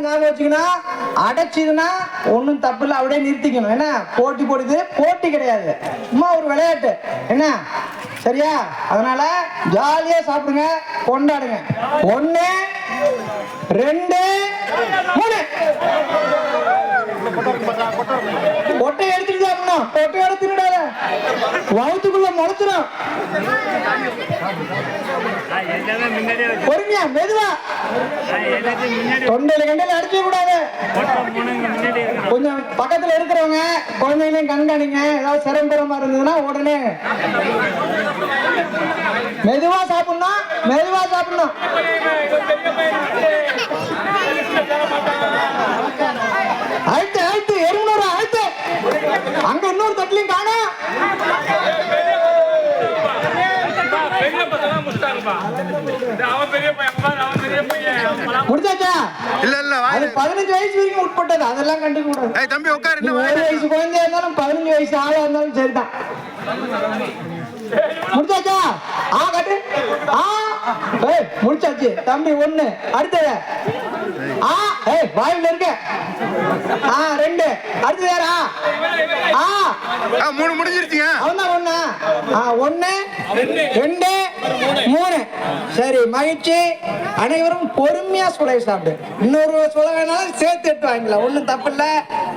ஞாபகம் வச்சுக்கணும். அடைச்சிதுன்னா ஒன்றும் தப்பு இல்லை அப்படியே நிறுத்திக்கணும். என்ன? போட்டி போடுது. போட்டி கிடையாது. சும்மா ஒரு விளையாட்டு. என்ன? சரியா? அதனால ஜாலியா சாப்பிடுங்க கொண்டாடுங்க. ஒண்ணு ரெண்டு மூணு. கொட்டை எடுத்துட்டு சாப்பிடணும் கொட்டையோட வவுத்துக்குள்ள முளைச்சிடும் பொறுமையா மெதுவா. தொண்டையில கண்டையில அடிக்க கூடாது கொஞ்சம் பக்கத்துல இருக்கிறவங்க குழந்தைங்களையும் கண்காணிங்க. ஏதாவது சிரமபுரமா இருந்ததுன்னா உடனே. மெதுவா சாப்பிடணும் மெதுவா சாப்பிடணும். அங்க இன்னொரு தட்டிலையும் பையன் முடிச்சாச்சா? இல்ல இல்ல அது பதினஞ்சு வயசு வரைக்கும் உட்பட்டது அதெல்லாம் கண்டுக்க கூடாது தம்பி உட்காரு வாயில வயசு குழந்தையா இருந்தாலும் பதினஞ்சு வயசு ஆளா இருந்தாலும் சரிதான். முடிச்சாச்சா? ஆ கட்டு. ஆ ஏய் முடிச்சாச்சு. தம்பி ஒண்ணு. அடுத்தது. ஆ ஏய் வாயில இருக்க. ஆ ரெண்டு. அடுத்தது யாரா? மூணு முடிஞ்சிருச்சுங்க. அவன்தான் ஒண்ணு. ஆ ஒண்ணு ரெண்டு. மூணு. சரி மகிழ்ச்சி. அனைவரும் பொறுமையா சுலை சாப்பிடு. இன்னொரு சுலை வேணாலும் சேர்த்து எடுத்து வாங்கிக்கலாம். ஒண்ணும் தப்பு இல்ல